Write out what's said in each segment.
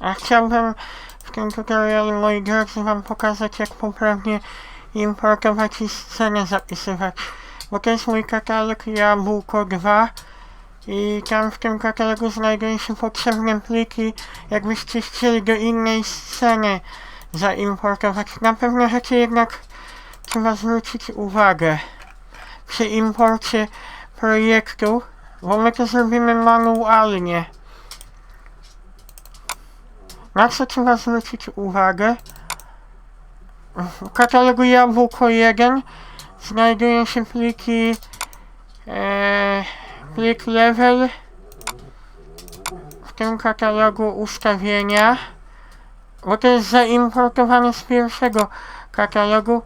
A chciałbym w tym tutorialu, moi drodzy, wam pokazać, jak poprawnie importować i scenę zapisywać. Bo to jest mój katalog Jabłko 2 i tam w tym katalogu znajdują się potrzebne pliki, jakbyście chcieli do innej sceny zaimportować. Na pewne rzeczy jednak trzeba zwrócić uwagę przy imporcie projektu, bo my to zrobimy manualnie. Co trzeba zwrócić uwagę? W katalogu Jabłko 1 znajdują się pliki e, plik level w tym katalogu ustawienia bo to jest zaimportowane z pierwszego katalogu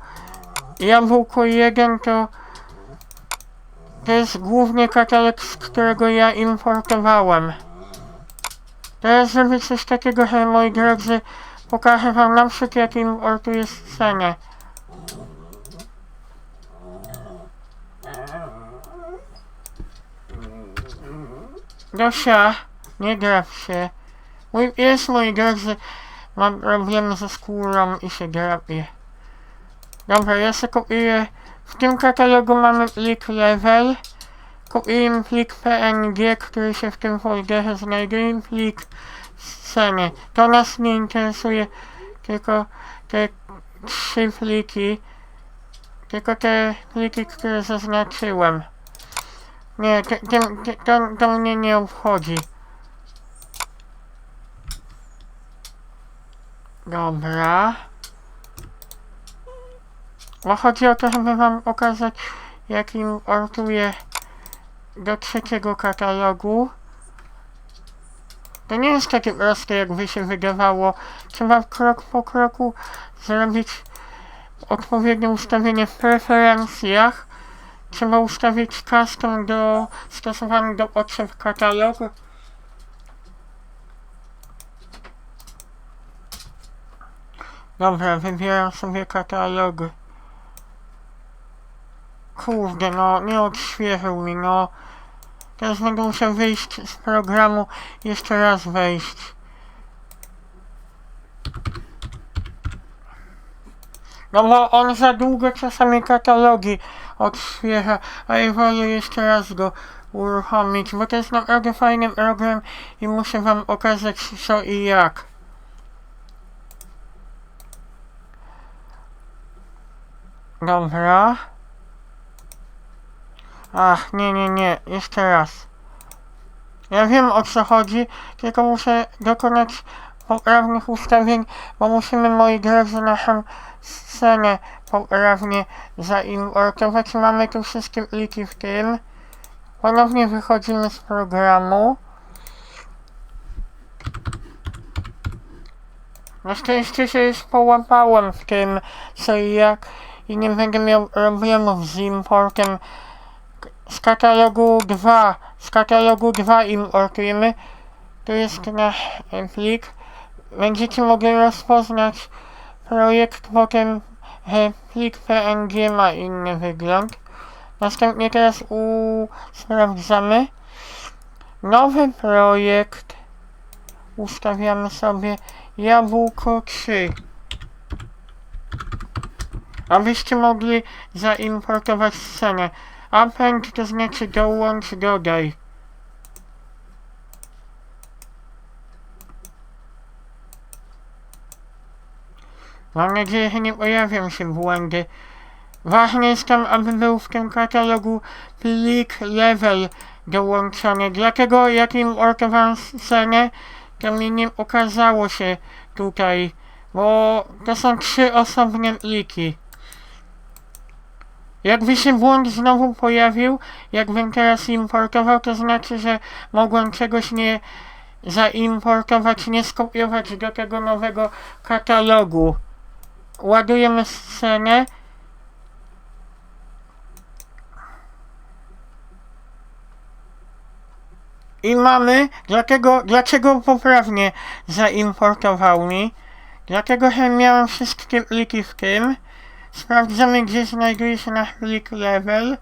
Jabłko 1 to to jest głównie katalog, z którego ja importowałem. Teraz zrobię coś takiego, że moi drodzy, pokażę wam na przykład jak importuję scenę. Dosia, nie grab się. Mój pies, moi drodzy, ma problemy ze skórą i się drapie. Dobra, ja sobie kopiuję. W tym katalogu mamy plik level. Kopiuję plik PNG, który się w tym folderze znajduje. Plik sceny. To nas nie interesuje, tylko te trzy pliki. Tylko te pliki, które zaznaczyłem. Nie, te, te, te, to, to mnie nie obchodzi. Dobra. Bo chodzi o to, żeby wam pokazać, jak importuję do trzeciego katalogu. To nie jest takie proste, jakby się wydawało. Trzeba krok po kroku zrobić odpowiednie ustawienie w preferencjach. Trzeba ustawić custom do, stosowany do potrzeb katalogu. Dobra, wybieram sobie katalog. Kurde, no, nie odświeżył mi, no. Teraz będę musiał wyjść z programu, jeszcze raz wejść. No bo on za długo czasami katalogi odświeża, a ja wolę jeszcze raz go uruchomić, bo to jest naprawdę fajny program i muszę wam pokazać co i jak. Dobra. Ach, nie, nie, nie, jeszcze raz. Ja wiem o co chodzi, tylko muszę dokonać poprawnych ustawień, bo musimy, moi drodzy, naszą scenę poprawnie zaimportować. Mamy tu wszystkie pliki w tym. Ponownie wychodzimy z programu. Na szczęście się już połapałem w tym, co i jak i nie będę miał problemów z importem z katalogu 2, z katalogu 2 importujemy. Tu jest nasz plik. Będziecie mogli rozpoznać projekt, potem e, plik PNG ma inny wygląd. Następnie teraz u sprawdzamy. Nowy projekt. Ustawiamy sobie jabłko 3 abyście mogli zaimportować scenę. Append to znaczy dołącz, dodaj. Mam nadzieję, że nie pojawią się błędy. Ważne jest tam, aby był w tym katalogu plik level dołączony. Dlatego jak importowałem scenę, to mi nie okazało się tutaj, bo to są trzy osobne pliki. Jakby się błąd znowu pojawił, jakbym teraz importował, to znaczy, że mogłem czegoś nie zaimportować, nie skopiować do tego nowego katalogu. Ładujemy scenę. I mamy, dlatego, dlaczego poprawnie zaimportował mi? Dlatego, że miałem wszystkie pliki w tym. Sprawdzamy, gdzie znajduje się nasz plik level.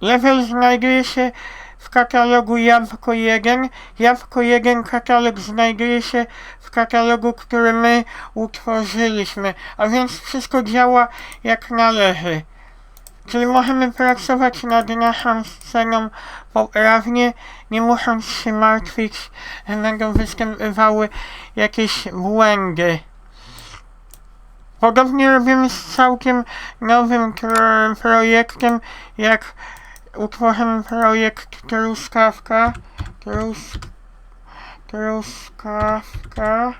Level znajduje się w katalogu Jabłko 1. Jabłko 1 katalog znajduje się w katalogu, który my utworzyliśmy, a więc wszystko działa jak należy. Czyli możemy pracować nad naszą sceną poprawnie, nie musząc się martwić, że będą występowały jakieś błędy. Podobnie robimy z całkiem nowym projektem, jak utworzymy projekt Truskawka. Trus... Truskawka.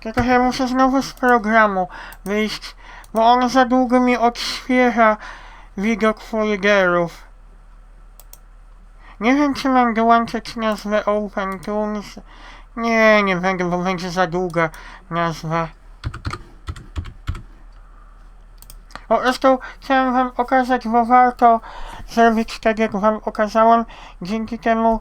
Tylko, że muszę znowu z programu wyjść, bo on za długo mi odświeża widok folderów. Nie wiem, czy mam dołączyć nazwę OpenTunes. Nie, nie będę, bo będzie za długa nazwa. Po prostu chciałem wam pokazać, bo warto zrobić tak, jak wam pokazałem. Dzięki temu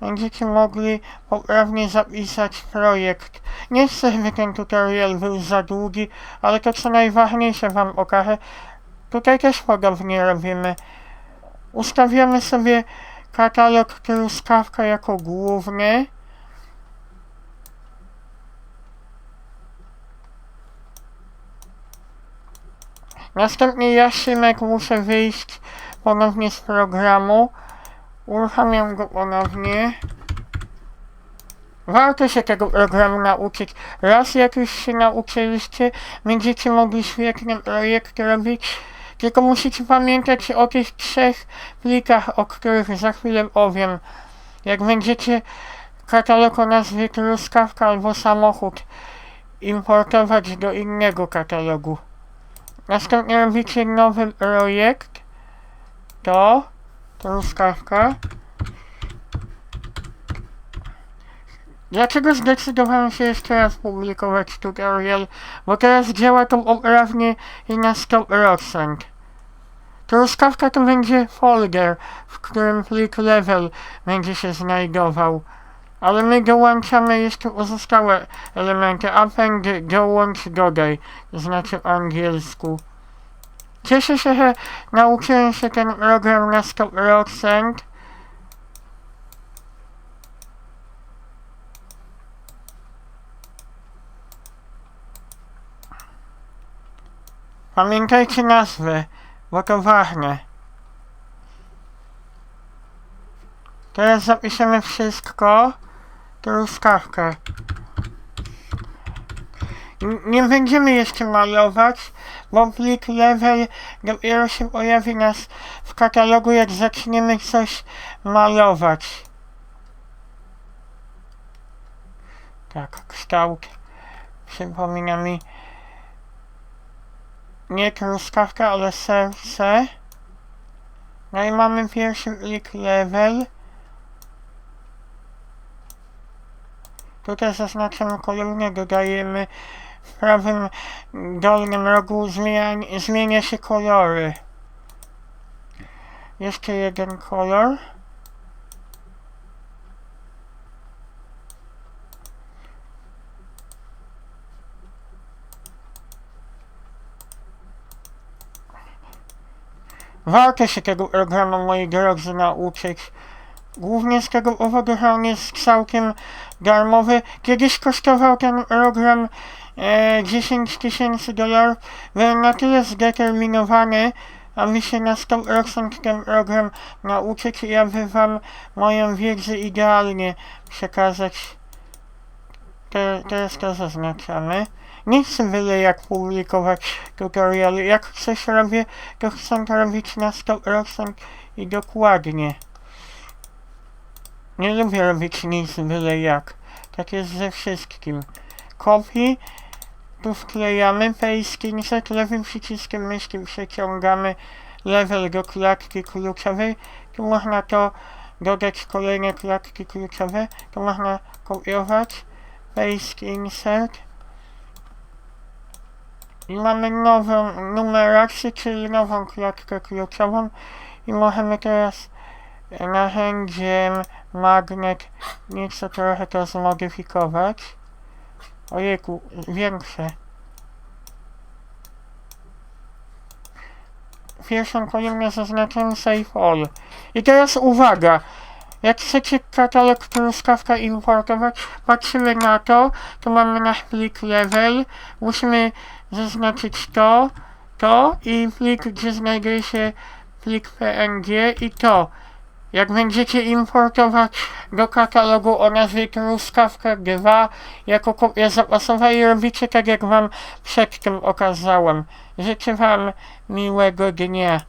będziecie mogli poprawnie zapisać projekt. Nie chcę, żeby ten tutorial był za długi, ale to co najważniejsze wam pokażę. Tutaj też podobnie robimy. Ustawiamy sobie katalog truskawka jako główny. Następnie ja, muszę wyjść ponownie z programu. Uruchamiam go ponownie. Warto się tego programu nauczyć. Raz jak już się nauczyliście, będziecie mogli świetne projekty robić. Tylko musicie pamiętać o tych trzech plikach, o których za chwilę powiem. Jak będziecie katalog o nazwie truskawka albo samochód importować do innego katalogu. Następnie robicie nowy projekt. To truskawka. Dlaczego zdecydowałem się jeszcze raz publikować tutorial? Bo teraz działa to poprawnie i na 100%. Truskawka to będzie folder, w którym plik level będzie się znajdował. Ale my dołączamy jeszcze pozostałe elementy. Append, dołącz, dodaj. To znaczy po angielsku. Cieszę się, że nauczyłem się ten program na 100%. Pamiętajcie nazwę, bo to ważne. Teraz zapiszemy wszystko. Truskawkę. Nie będziemy jeszcze malować, bo plik level dopiero się pojawi nas w katalogu, jak zaczniemy coś malować. Tak, kształt przypomina mi nie truskawka, ale serce. No i mamy pierwszy plik level. Tutaj zaznaczamy kolumnę, dodajemy w prawym dolnym rogu zmienia, zmienia się kolory. Jeszcze jeden kolor. Warto się tego programu, moi drodzy, nauczyć. Głównie z tego powodu, że on jest całkiem darmowy. Kiedyś kosztował ten program e, 10 tysięcy dolarów. Byłem na tyle zdeterminowany, aby się na 100% ten program nauczyć i aby wam moją wiedzę idealnie przekazać. Te, teraz to zaznaczamy. Nie chcę byle jak publikować tutorialu. Jak coś robię, to chcę to robić na 100% i dokładnie. Nie lubię robić nic byle jak. Tak jest ze wszystkim. Copy. Tu wklejamy insert. Lewym przyciskiem myszki przeciągamy level do klatki kluczowej. Tu można to dodać kolejne klatki kluczowe. Tu można kopiować. Paste insert. I mamy nową numerację, czyli nową klatkę kluczową. I możemy teraz narzędziem magnet nieco trochę to zmodyfikować. Ojejku, większe. pierwszą kolumnę zaznaczam Save All. I teraz uwaga! Jak chcecie katalog truskawka importować, patrzymy na to, tu mamy nasz plik level, musimy zaznaczyć to, to i plik, gdzie znajduje się plik PNG i to. Jak będziecie importować do katalogu o nazwie truskawka 2 jako kopia zapasowa i robicie tak jak wam przed tym okazałem. Życzę wam miłego dnia.